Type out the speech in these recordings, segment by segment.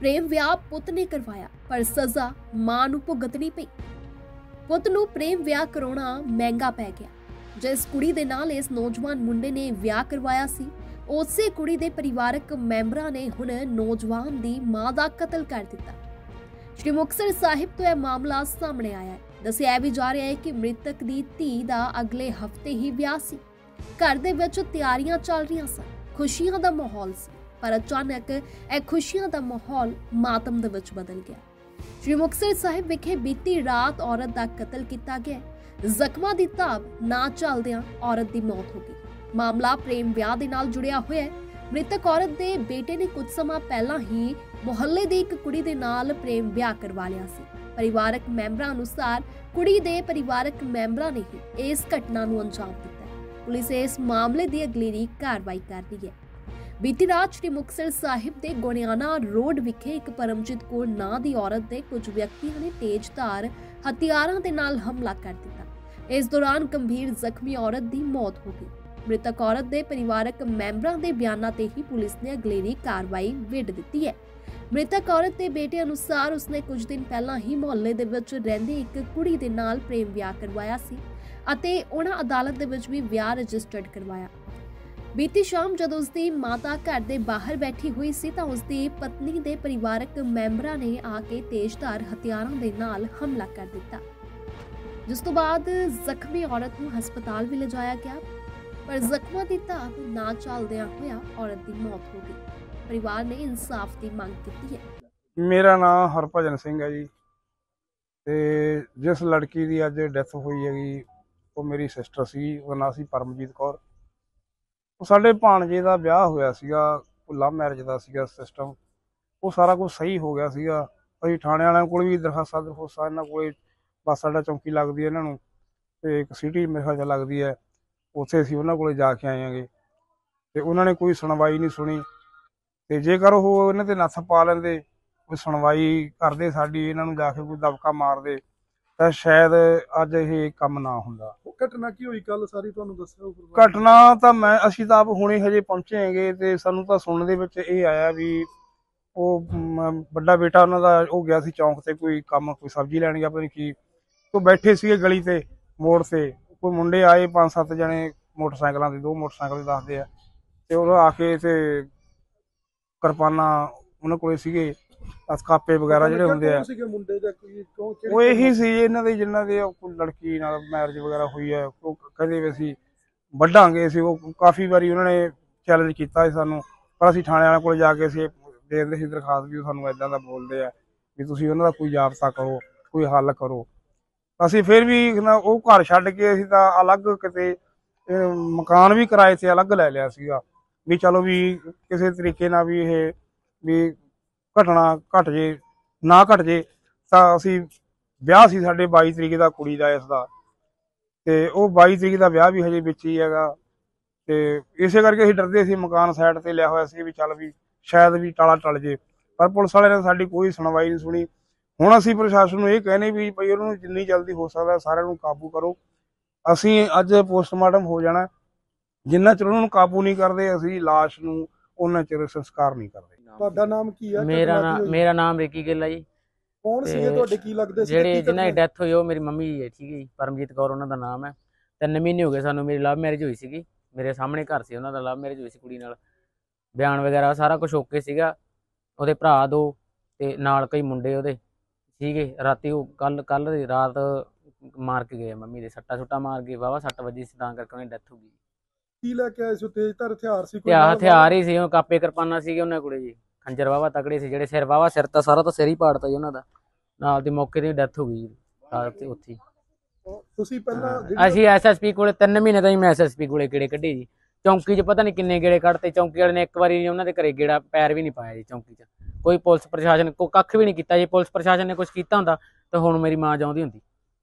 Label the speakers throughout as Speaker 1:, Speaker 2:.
Speaker 1: ਪ੍ਰੇਮ ਵਿਆਹ ਪੁੱਤ ਨੇ ਕਰਵਾਇਆ, ਪਰ ਸਜ਼ਾ ਮਾਂ ਨੂੰ ਭੁਗਤਣੀ ਪਈ। ਪੁੱਤ ਨੂੰ ਪ੍ਰੇਮ ਵਿਆਹ ਕਰਾਉਣਾ ਮਹਿੰਗਾ ਪੈ ਗਿਆ। ਜਿਸ ਕੁੜੀ ਦੇ ਨਾਲ ਇਸ ਨੌਜਵਾਨ ਮੁੰਡੇ ਨੇ ਵਿਆਹ ਕਰਵਾਇਆ ਸੀ, ਉਸੇ ਕੁੜੀ ਦੇ ਪਰਿਵਾਰਕ ਮੈਂਬਰਾਂ ਨੇ ਹੁਣ ਨੌਜਵਾਨ ਦੀ ਮਾਂ ਦਾ ਕਤਲ ਕਰ ਦਿੱਤਾ। ਸ਼੍ਰੀ ਮੁਕਤਸਰ ਸਾਹਿਬ ਤੋਂ ਇਹ ਮਾਮਲਾ ਸਾਹਮਣੇ ਆਇਆ ਹੈ। ਦੱਸਿਆ ਵੀ ਜਾ ਰਿਹਾ ਹੈ ਕਿ ਮ੍ਰਿਤਕ ਦੀ ਧੀ ਦਾ ਅਗਲੇ ਹਫ਼ਤੇ ਹੀ ਵਿਆਹ ਸੀ। ਘਰ ਦੇ ਵਿੱਚ ਤਿਆਰੀਆਂ ਚੱਲ ਰਹੀਆਂ ਸਨ, ਖੁਸ਼ੀਆਂ ਦਾ ਮਾਹੌਲ ਸੀ। ਪਰ ਅਚਾਨਕ ਇਹ ਖੁਸ਼ੀਆਂ ਦਾ ਮਾਹੌਲ ਮਾਤਮ ਦੇ ਵਿੱਚ ਬਦਲ ਗਿਆ। ਸ਼੍ਰੀ ਮੁਕਤਸਰ ਸਾਹਿਬ ਵਿਖੇ ਬੀਤੀ ਰਾਤ ਔਰਤ ਦਾ ਕਤਲ ਕੀਤਾ ਗਿਆ। ਜ਼ਖਮਾਂ ਦੀ ਤਾਬ ਨਾ ਚੱਲਦਿਆਂ ਔਰਤ ਦੀ ਮੌਤ ਹੋ ਗਈ। ਮਾਮਲਾ ਪ੍ਰੇਮ ਵਿਆਹ ਦੇ ਨਾਲ ਜੁੜਿਆ ਹੋਇਆ ਹੈ। ਮ੍ਰਿਤਕ ਔਰਤ ਦੇ ਬੇਟੇ ਨੇ ਕੁਝ ਸਮਾਂ ਪਹਿਲਾਂ ਹੀ ਮੁਹੱਲੇ ਦੀ ਇੱਕ ਕੁੜੀ ਦੇ ਨਾਲ ਪ੍ਰੇਮ ਵਿਆਹ ਕਰਵਾ ਲਿਆ ਸੀ। ਪਰਿਵਾਰਕ ਮੈਂਬਰਾਂ ਅਨੁਸਾਰ ਕੁੜੀ ਦੇ ਪਰਿਵਾਰਕ ਮੈਂਬਰਾਂ ਨੇ ਹੀ ਇਸ ਘਟਨਾ ਨੂੰ ਅੰਜਾਮ ਦਿੱਤਾ ਪੁਲਿਸ ਇਸ ਮਾਮਲੇ ਦੀ ਅਗਲੇਰੀ ਕਾਰਵਾਈ ਕਰ ਰਹੀ ਹੈ। ਬੀਤੀ ਰਾਤ ਸ਼੍ਰੀ ਮੁਕਤਸਰ ਸਾਹਿਬ ਦੇ ਗੋਨਿਆਣਾ ਰੋਡ ਵਿਖੇ ਇੱਕ ਪਰਮਜੀਤ ਕੌਰ ਨਾਂ ਦੀ ਔਰਤ ਦੇ ਕੁਝ ਵਿਅਕਤੀਆਂ ਨੇ ਤੇਜ਼ਧਾਰ ਹਥਿਆਰਾਂ ਦੇ ਨਾਲ ਹਮਲਾ ਕਰ ਦਿੱਤਾ। ਇਸ ਦੌਰਾਨ ਗੰਭੀਰ ਜ਼ਖਮੀ ਔਰਤ ਦੀ ਮੌਤ ਹੋ ਗਈ। ਮ੍ਰਿਤਕ ਔਰਤ ਦੇ ਪਰਿਵਾਰਕ ਮੈਂਬਰਾਂ ਦੇ ਬਿਆਨਾਂ ਤੇ ਹੀ ਪੁਲਿਸ ਨੇ ਅਗਲੇਰੀ ਕਾਰਵਾਈ ਵਿੱਢ ਦਿੱਤੀ ਹੈ। ਮ੍ਰਿਤਕ ਔਰਤ ਦੇ ਬੇਟੇ ਅਨੁਸਾਰ ਉਸਨੇ ਕੁਝ ਦਿਨ ਪਹਿਲਾਂ ਹੀ ਮੁਹੱਲੇ ਦੇ ਵਿੱਚ ਰਹਿੰਦੀ ਇੱਕ ਕੁੜੀ ਦੇ ਨਾਲ ਪ੍ਰੇਮ ਵਿਆਹ ਕਰਵਾਇਆ ਸੀ ਅਤੇ ਉਹਨਾਂ ਅਦਾਲਤ ਦੇ ਵਿੱਚ ਵੀ ਵਿਆਹ ਰਜਿਸਟਰਡ ਕਰਵਾਇਆ। ਬੀਤੀ ਸ਼ਾਮ ਜਦੋਂ ਉਸਦੀ ਮਾਤਾ ਘਰ ਦੇ ਬਾਹਰ ਬੈਠੀ ਹੋਈ ਸੀ ਤਾਂ ਉਸਦੀ ਪਤਨੀ ਦੇ ਪਰਿਵਾਰਕ ਮੈਂਬਰਾਂ ਨੇ ਆ ਕੇ ਤੇਜ਼ਧਾਰ ਹਥਿਆਰਾਂ ਦੇ ਨਾਲ ਹਮਲਾ ਕਰ ਦਿੱਤਾ। ਜਿਸ ਤੋਂ ਬਾਅਦ ਜ਼ਖਮੀ ਔਰਤ ਨੂੰ ਹਸਪਤਾਲ ਵੀ ਲਿਜਾਇਆ ਗਿਆ, ਪਰ ਜ਼ਖਮਾਂ ਦੀ ਤਾਬ ਨਾ ਚੱਲਦਿਆਂ ਹੋਇਆ ਔਰਤ ਦੀ ਮੌਤ ਹੋ ਗਈ। ਪਰਿਵਾਰ ਨੇ ਇਨਸਾਫ ਦੀ ਮੰਗ ਕੀਤੀ ਹੈ।
Speaker 2: ਮੇਰਾ ਨਾਮ ਹਰਭਜਨ ਸਿੰਘ ਹੈ ਜੀ। ਤੇ ਜਿਸ ਲੜਕੀ ਦੀ ਅੱਜ ਡੈਥ ਹੋਈ ਹੈਗੀ, ਉਹ ਮੇਰੀ ਸਿਸਟਰ ਸੀ, ਉਹਦਾ ਨਾਂ ਸੀ ਪਰਮਜੀਤ ਕੌਰ। ਉਹ ਸਾਡੇ ਭਾਣਜੇ ਦਾ ਵਿਆਹ ਹੋਇਆ ਸੀਗਾ ਲਵ ਮੈਰਿਜ ਦਾ ਸੀਗਾ ਸਿਸਟਮ ਉਹ ਸਾਰਾ ਕੁਝ ਸਹੀ ਹੋ ਗਿਆ ਸੀਗਾ। ਅਸੀਂ ਥਾਣੇ ਵਾਲਿਆਂ ਕੋਲ ਵੀ ਦਰਖਾਸਤਾਂ ਦਰਖਾਸਤਾਂ ਇਹਨਾਂ ਕੋਲੇ, ਬੱਸ ਸਾਡਾ ਚੌਂਕੀ ਲੱਗਦੀ ਹੈ ਇਹਨਾਂ ਨੂੰ। ਤੇ ਇੱਕ ਸਿਟੀ ਮੇਰੇ ਖਿਆਲ ਲੱਗਦੀ ਹੈ। ਉੱਥੇ ਅਸੀਂ ਉਹਨਾਂ ਕੋਲੇ ਜਾ ਕੇ ਆਏ ਆਂਗੇ ਤੇ ਉਹਨਾਂ ਨੇ ਕੋਈ ਸੁਣਵਾਈ ਨਹੀਂ ਸੁਣੀ। ਤੇ ਜੇਕਰ ਉਹ ਇਹਨਾਂ ਤੇ ਨੱਥ ਪਾ ਲੈਂਦੇ, ਕੋਈ ਸੁਣਵਾਈ ਕਰਦੇ ਸਾਡੀ, ਇਹਨਾਂ ਨੂੰ ਜਾ ਕੇ ਕੋਈ ਦਬਕਾ ਮਾਰਦੇ ਤਾਂ ਸ਼ਾਇਦ ਅੱਜ ਇਹ ਕੰਮ ਨਾ ਹੁੰਦਾ।
Speaker 3: ਉਹ ਘਟਨਾ ਕੀ ਹੋਈ? ਕੱਲ ਸਾਰੀ ਤੁਹਾਨੂੰ ਦੱਸਿਆ ਉਹ ਪਰਿਵਾਰ
Speaker 2: ਘਟਨਾ ਤਾਂ ਮੈਂ ਅਸੀਂ ਤਾਂ ਆਪ ਹੁਣੇ ਹਜੇ ਪਹੁੰਚੇ ਹੈਗੇ ਤੇ ਸਾਨੂੰ ਤਾਂ ਸੁਣਨ ਦੇ ਵਿੱਚ ਇਹ ਆਇਆ ਵੀ ਉਹ ਮ, ਵੱਡਾ ਬੇਟਾ ਉਹਨਾਂ ਦਾ ਉਹ ਗਿਆ ਸੀ ਚੌਂਕ ਤੇ ਕੋਈ ਕੰਮ ਕੋਈ ਸਬਜ਼ੀ ਲੈਣ ਗਿਆ ਪਤਾ ਨਹੀਂ ਕੀ। ਉਹ ਬੈਠੇ ਸੀਗੇ ਗਲੀ ਤੇ ਮੋੜ ਤੇ। ਕੋਈ ਮੁੰਡੇ ਆਏ ਪੰਜ ਸੱਤ ਜਣੇ ਮੋਟਰਸਾਈਕਲਾਂ ਤੇ ਦੋ ਮੋਟਰਸਾਈਕਲ ਤੇ ਦੱਸਦੇ ਆ। ਤੇ ਉਹ ਆ ਕੇ ਤੇ ਕਿਰਪਾਨਾਂ ਉਹਨਾਂ ਕੋਲੇ ਸੀਗੇ। ਅਸਕਾਪੇ ਵਗੈਰਾ ਜਿਹੜੇ ਹੁੰਦੇ ਆ।
Speaker 3: ਕੌਣ ਸੀਗੇ ਮੁੰਡੇ ਜਾਂ ਕੋਈ ਕੌਣ ਕਿਹੜੀ
Speaker 2: ਉਹ ਇਹੀ ਸੀ ਇਹਨਾਂ ਦੇ ਜਿਨ੍ਹਾਂ ਦੇ ਕੋਈ ਲੜਕੀ ਨਾਲ ਮੈਰਿਜ ਵਗੈਰਾ ਹੋਈ ਹੈ ਉਹ ਕਹਿੰਦੇ ਵੀ ਅਸੀਂ ਵੱਢਾਂਗੇ ਅਸੀਂ ਉਹ ਕਾਫੀ ਵਾਰੀ ਉਹਨਾਂ ਨੇ ਚੈਲੰਜ ਕੀਤਾ ਸੀ ਸਾਨੂੰ ਪਰ ਅਸੀਂ ਥਾਣੇ ਵਾਲਿਆਂ ਕੋਲ ਜਾ ਕੇ ਅਸੀਂ ਦੇ ਦਿੰਦੇ ਸੀ ਦਰਖਾਸਤ ਵੀ ਉਹ ਸਾਨੂੰ ਇਦਾਂ ਦਾ ਬੋਲਦੇ ਆ ਵੀ ਤੁਸੀਂ ਉਹਨਾਂ ਦਾ ਕੋਈ ਜਾਬਤਾ ਕਰੋ ਕੋਈ ਹੱਲ ਕਰੋ। ਅਸੀਂ ਫਿਰ ਵੀ ਨਾ ਉਹ ਘਰ ਛੱਡ ਕੇ ਅਸੀਂ ਤਾਂ ਅਲੱਗ ਕਿਤੇ ਮਕਾਨ ਵੀ ਕਿਰਾਏ ਤੇ ਅਲੱਗ ਲੈ ਲਿਆ ਸੀਗਾ। ਵੀ ਚਲੋ ਵੀ ਕਿਸੇ ਤਰੀਕੇ ਨਾਲ ਵੀ ਇਹ ਵੀ ਘਟਨਾ ਘਟ ਜੇ, ਨਾ ਘਟ ਜੇ, ਤਾਂ ਅਸੀਂ ਵਿਆਹ ਸੀ ਸਾਡੇ 22 ਤਰੀਕ ਦਾ ਕੁੜੀ ਦਾ ਇਸ ਦਾ। ਤੇ ਉਹ 22 ਤਰੀਕ ਦਾ ਵਿਆਹ ਵੀ ਹਜੇ ਵਿੱਚ ਹੀ ਹੈਗਾ। ਤੇ ਇਸੇ ਕਰਕੇ ਅਸੀਂ ਡਰਦੇ ਸੀ, ਮਕਾਨ ਸਾਈਡ ਤੇ ਲਿਆ ਹੋਇਆ ਸੀ ਵੀ ਚੱਲ ਵੀ ਸ਼ਾਇਦ ਵੀ ਟਾਲਾ ਟਲ ਜੇ। ਪਰ ਪੁਲਿਸ ਵਾਲਿਆਂ ਨੇ ਸਾਡੀ ਕੋਈ ਸੁਣਵਾਈ ਨਹੀਂ ਸੁਣੀ। ਹੁਣ ਅਸੀਂ ਪ੍ਰਸ਼ਾਸਨ ਨੂੰ ਇਹ ਕਹਿੰਦੇ ਵੀ ਭਈ ਉਹਨੂੰ ਜਿੰਨੀ ਜਲਦੀ ਹੋ ਸਕਦਾ ਸਾਰਿਆਂ ਨੂੰ ਕਾਬੂ ਕਰੋ। ਅਸੀਂ ਅੱਜ ਪੋਸਟਮਾਰਟਮ ਹੋ ਜਾਣਾ। ਜਿੰਨਾ ਚਿਰ ਉਹਨਾਂ ਨੂੰ ਕਾਬੂ ਨਹੀਂ ਕਰਦੇ, ਅਸੀਂ ਲਾਸ਼ ਨੂੰ ਉਹਨਾਂ ਚਿਰ ਸੰਸਕਾਰ ਨਹੀਂ ਕਰਦੇ।
Speaker 3: ਤੁਹਾਡਾ ਨਾਮ ਕੀ ਹੈ?
Speaker 4: ਮੇਰਾ ਨਾਮ? ਮੇਰਾ ਨਾਮ ਰਿਕੀ ਗਿੱਲ ਆ ਜੀ।
Speaker 3: ਕੌਣ ਸੀਗੇ ਤੁਹਾਡੇ ਕੀ ਲੱਗਦੇ ਸੀ?
Speaker 4: ਜਿਹੜੇ ਜਿਨ੍ਹਾਂ ਦੀ ਡੈਥ ਹੋਈ ਉਹ ਮੇਰੀ ਮੰਮੀ ਹੈ ਠੀਕ ਹੈ ਜੀ। ਪਰਮਜੀਤ ਕੌਰ ਉਹਨਾਂ ਦਾ ਨਾਮ ਹੈ। ਤਿੰਨ ਮਹੀਨੇ ਹੋ ਗਏ ਸਾਨੂੰ ਮੇਰੀ ਲਵ ਮੈਰਿਜ ਹੋਈ ਸੀਗੀ। ਮੇਰੇ ਸਾਹਮਣੇ ਘਰ ਸੀ ਉਹਨਾਂ ਦਾ ਲਵ ਮੈਰਿਜ ਹੋਈ ਸੀ ਕੁੜੀ ਨਾਲ। ਬਿਆਨ ਵਗੈਰਾ ਸਾਰਾ ਕੁਝ ਓਕੇ ਸੀਗਾ। ਉਹਦੇ ਭਰਾ ਦੋ ਤੇ ਨਾਲ ਕਈ ਮੁੰਡੇ ਉਹਦੇ ਸੀਗੇ ਰਾਤੀ ਉਹ ਕੱਲ ਕੱਲ ਦੀ ਰਾਤ ਮਾਰ ਕੇ ਗਏ ਆ ਮੰਮੀ ਦੇ ਸੱਟਾ ਸੁੱਟਾ ਮਾਰ ਕੇ ਵਾਵਾ ਸੱਟ ਵੱਜੀ ਸੀ ਤਾਂ ਕਰਕੇ ਉਹਦੀ ਡੈਥ ਹੋ ਗਈ।
Speaker 3: ਕੀ ਲੈ ਕੇ ਆਏ ਸੀ ਤੇਜ਼ ਧਾਰ ਹਥਿਆਰ ਸੀ
Speaker 4: ਤੇ ਆਹ ਹਥਿਆਰ ਹੀ ਸੀ ਉਹ ਕਾਪੇ ਕਿਰਪਾਨਾਂ ਸੀਗੇ ਉਹਨਾਂ ਕੋਲੇ ਜੀ। ਖੰਜਰ ਵਾਵਾ ਤਕੜੇ ਸੀ ਜਿਹੜੇ ਸਿਰ ਵਾਵਾ ਸਿਰ ਤਾਂ ਸਾਰਾ ਤਾਂ ਸਿਰ ਹੀ ਪਾੜਤਾ ਜੀ ਉਹਨਾਂ ਦਾ। ਨਾਲ ਦੀ ਮੌਕੇ ਤੇ ਡੈਥ ਹੋ ਗਈ ਜੀ ਰਾਤ ਤੇ ਉੱਥੇ ਹੀ।
Speaker 3: ਤੁਸੀਂ ਪਹਿਲਾਂ
Speaker 4: ਹਾਂ,
Speaker 3: ਜਿਹੜੀ-
Speaker 4: ਅਸੀਂ ਐਸਐਸਪੀ ਕੋਲੇ 3 ਮਹੀਨੇ ਤਾਂ ਹੀ ਮੈਂ ਐਸਐਸਪੀ ਕੋਲੇ ਗੇੜੇ ਕੱਢੇ ਜੀ। ਚੌਂਕੀ 'ਚ ਪਤਾ ਨਹੀਂ ਕਿੰਨੇ ਗੇੜੇ ਕੱਢਤੇ ਚੌਂਕੀ ਵਾਲੇ ਨੇ ਇੱਕ ਵਾਰੀ ਉਹਨਾਂ ਦੇ ਘਰੇ ਗੇੜਾ ਪੈਰ ਵੀ ਨਹੀਂ ਪਾਇਆ ਜੀ ਚੌਂਕੀ 'ਚ। ਕੋਈ ਪੁਲਿਸ ਪ੍ਰਸ਼ਾਸਨ ਕੋ ਕੱਖ ਵੀ ਨਹੀਂ ਕੀਤਾ ਜੇ। ਪੁਲਿਸ ਪ੍ਰਸ਼ਾਸਨ ਨੇ ਕੁਝ ਕੀਤਾ ਹੁੰਦਾ ਤਾਂ ਹੁਣ ਮੇਰੀ ਮਾਂ ਜਾਉਂਦੀ ਹੁੰਦੀ।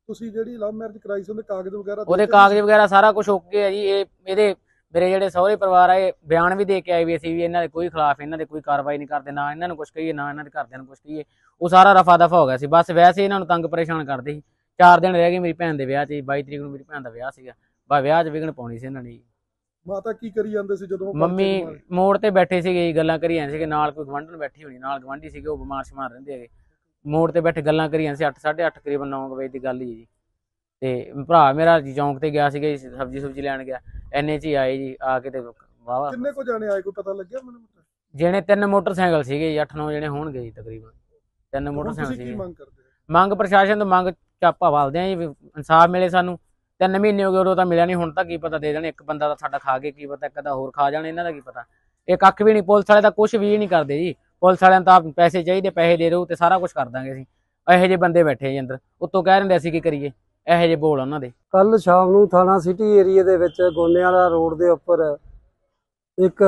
Speaker 3: ਤੁਸੀਂ ਜਿਹੜੀ ਲਵ ਮੈਰਿਜ ਕਰਾਈ ਸੀ ਉਹਦੇ ਕਾਗਜ਼ ਵਗੈਰਾ
Speaker 4: ਉਹਦੇ ਕਾਗਜ਼ ਵਗੈਰਾ ਸਾਰਾ ਕੁਝ ਓਕੇ ਹੈ ਜੀ। ਇਹ ਇਹਦੇ ਮੇਰੇ ਜਿਹੜੇ ਸਹੁਰੇ ਪਰਿਵਾਰ ਆ ਇਹ ਬਿਆਨ ਵੀ ਦੇ ਕੇ ਆਏ ਵੀ ਅਸੀਂ ਵੀ ਇਹਨਾਂ ਦੇ ਕੋਈ ਖਿਲਾਫ ਇਹਨਾਂ ਦੇ ਕੋਈ ਕਾਰਵਾਈ ਨਹੀਂ ਕਰਦੇ ਨਾ ਇਹਨਾਂ ਨੂੰ ਕੁਝ ਕਹੀਏ ਨਾ ਇਹਨਾਂ ਦੇ ਘਰਦਿਆਂ ਨੂੰ ਕੁਝ ਕਹੀਏ। ਉਹ ਸਾਰਾ ਰਫਾ ਦਫਾ ਹੋ ਗਿਆ ਸੀ। ਬਸ ਵੈਸੇ ਇਹਨਾਂ ਨੂੰ ਤੰਗ ਪਰੇਸ਼ਾਨ ਕਰਦੇ ਸੀ। ਚਾਰ ਦਿਨ ਰਹਿ ਗਏ ਮੇਰੀ ਭੈਣ ਦੇ ਵਿਆਹ 'ਚ ਜੀ, 22 ਤਰੀਕ ਨੂੰ ਮੇਰੀ ਭੈਣ ਦਾ ਵਿਆਹ ਸੀਗਾ। ਬਾ ਵਿਆਹ 'ਚ ਵਿਗਣ ਪਾਉਣੀ ਸੀ ਇਹਨਾਂ ਨੇ।
Speaker 3: ਮਾਤਾ ਕੀ ਕਰੀ ਜਾਂਦੇ ਸੀ ਜਦੋਂ
Speaker 4: ਮੰਮੀ? ਮੋੜ ਤੇ ਬੈਠੇ ਸੀਗੇ ਗੱਲਾਂ ਕਰੀ ਜਾਂਦੇ ਸੀਗੇ। ਨਾਲ ਕੋਈ ਗਵੰਡਨ ਬੈਠੀ ਹੋਣੀ ਨਾਲ ਗਵੰਡੀ ਸੀਗੇ ਉਹ ਬਿਮਾਰ ਸ਼ਮਾਰ ਰਹਿੰਦੇ ਹੈਗੇ। ਮੋੜ ਤੇ ਬੈਠੇ ਗੱਲਾਂ ਕਰੀ ਜਾਂਦੇ ਸੀ। 8 8:30 ਕਰੀਬਨ 9 ਵਜੇ ਦੀ ਗੱਲ ਹੀ ਜੀ। ਤੇ ਭਰਾ ਮੇਰਾ ਜੀ ਚੌਂਕ ਤੇ ਗਿਆ ਸੀਗਾ ਸਬਜੀ ਸੁਬਜੀ ਲੈਣ ਗਿਆ। ਐਨੇ ਚ ਹੀ ਆਏ ਜੀ ਆ ਕੇ ਤੇ ਵਾਵਾ
Speaker 3: ਕਿੰਨੇ ਕੋ ਜਾਣੇ ਆਏ ਕੋਈ ਪਤਾ ਲੱਗਿਆ ਮੈਨੂੰ
Speaker 4: ਜਿਹਨੇ ਤਿੰਨ ਮੋਟਰਸਾਈਕਲ ਸੀਗੇ ਜੀ 8-9 ਜਣੇ ਹੋਣਗੇ ਜੀ ਤਕਰੀਬਨ। ਤਿੰਨ ਮੋਟਰਸਾਈਕਲ
Speaker 3: ਤੁਸੀਂ ਕੀ
Speaker 4: ਸੀਗੇ।
Speaker 3: ਮੰਗ ਕਰਦੇ ਹੋ?
Speaker 4: ਮੰਗ ਪ੍ਰਸ਼ਾਸਨ ਤੋਂ ਮੰਗ ਚਾਪਾ ਵਾਲਦੇ ਆ ਜੀ ਵੀ ਇਨਸਾਫ ਮਿਲੇ ਸਾਨੂੰ। ਤਿੰਨ ਮਹੀਨੇ ਹੋ ਗਏ ਉਦੋਂ ਤਾਂ ਮਿਲਿਆ ਨਹੀਂ ਹੁਣ ਤਾਂ ਕੀ ਪਤਾ ਦੇ ਦੇਣ ਇੱਕ ਬੰਦਾ ਤਾਂ ਸਾਡਾ ਖਾ ਕੇ ਕੀ ਪਤਾ ਇੱਕ ਦਾ ਹੋਰ ਖਾ ਜਾਣ ਇਹਨਾਂ ਦਾ ਕੀ ਪਤਾ। ਇਹ ਕੱਖ ਵੀ ਨਹੀਂ ਪੁਲਿਸ ਵਾਲੇ ਤਾਂ ਕੁਝ ਵੀ ਨਹੀਂ ਕਰਦੇ ਜੀ। ਪੁਲਿਸ ਵਾਲਿਆਂ ਤਾਂ ਪੈਸੇ ਚਾਹੀਦੇ ਪੈਸੇ ਦੇ ਦਿਓ ਤੇ ਸਾਰਾ ਕੁਝ ਕਰ ਦਾਂਗੇ ਅਸੀਂ। ਇਹੋ ਜਿਹੇ ਬੰਦੇ ਬੈਠੇ ਜੀ ਅੰਦਰ ਉੱਤੋਂ ਕਹਿ ਰਹੇ ਅਸੀਂ ਕੀ ਕਰੀਏ? ਇਹੋ ਜਿਹੇ ਬੋਲ ਉਹਨਾਂ ਦੇ।
Speaker 5: ਕੱਲ ਸ਼ਾਮ ਨੂੰ ਥਾਣਾ ਸਿਟੀ ਏਰੀਏ ਦੇ ਵਿੱਚ ਗੋਨੇਵਾਲਾ ਰੋਡ ਦੇ ਉੱਪਰ ਇੱਕ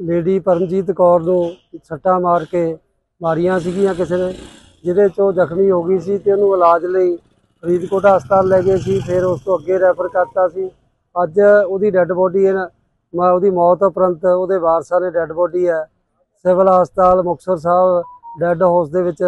Speaker 5: ਲੇਡੀ ਪਰਮਜੀਤ ਕੌਰ ਨੂੰ ਸੱਟਾਂ ਮਾਰ ਕੇ ਮਾਰੀਆਂ ਸੀਗੀਆਂ ਕਿਸੇ ਨੇ, ਜਿਹਦੇ ਚੋਂ ਜ਼ਖਮੀ ਹੋ ਗਈ ਸੀ ਤੇ ਉਹਨੂੰ ਇਲਾਜ ਲਈ ਫਰੀਦਕੋਟ ਹਸਪਤਾਲ ਲੈ ਗਏ ਸੀ, ਫਿਰ ਉਸ ਤੋਂ ਅੱਗੇ ਰੈਫਰ ਕਰਤਾ ਸੀ। ਅੱਜ ਉਹਦੀ ਡੈੱਡ ਬੋਡੀ ਹੈ ਮੈਂ ਉਹਦੀ ਮੌਤ ਉਪਰੰਤ ਉਹਦੇ ਵਾਰਸਾਂ ਨੇ ਡੈੱਡ ਬੋਡੀ ਹੈ, ਸਿਵਲ ਹਸਪਤਾਲ ਮੁਕਤਸਰ ਸਾਹਿਬ ਡੈੱਡ ਹਾਊਸ ਦੇ ਵਿੱਚ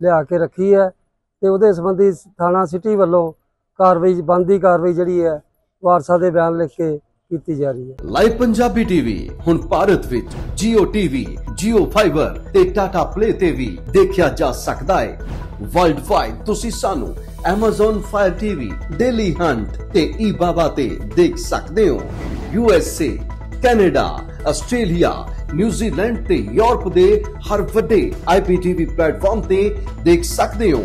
Speaker 5: ਲਿਆ ਕੇ ਰੱਖੀ ਹੈ ਤੇ ਉਹਦੇ ਸੰਬੰਧੀ ਥਾਣਾ ਸਿਟੀ ਵੱਲੋਂ ਕਾਰਵਾਈ ਬੰਦੀ ਕਾਰਵਾਈ ਜਿਹੜੀ ਹੈ ਵਾਰਸਾਂ ਦੇ ਬਿਆਨ ਲਿਖ ਕੇ ਕੀਤੀ ਜਾ ਰਹੀ ਹੈ।
Speaker 6: ਲਾਈਵ ਪੰਜਾਬੀ ਟੀਵੀ ਹੁਣ ਭਾਰਤ ਵਿੱਚ Jio TV, Jio Fiber ਤੇ Tata Play ਤੇ ਵੀ ਦੇਖਿਆ ਜਾ ਸਕਦਾ ਹੈ। ਵਰਲਡ ਵਾਈਡ ਤੁਸੀਂ ਸਾਨੂੰ Amazon Fire TV, Daily Hunt ਤੇ eBaba ਤੇ ਦੇਖ ਸਕਦੇ ਹੋ। USA, Canada, Australia, New Zealand ਤੇ ਯੂਰਪ ਦੇ ਹਰ ਵੱਡੇ IPTV ਪਲੇਟਫਾਰਮ ਤੇ ਦੇਖ ਸਕਦੇ ਹੋ।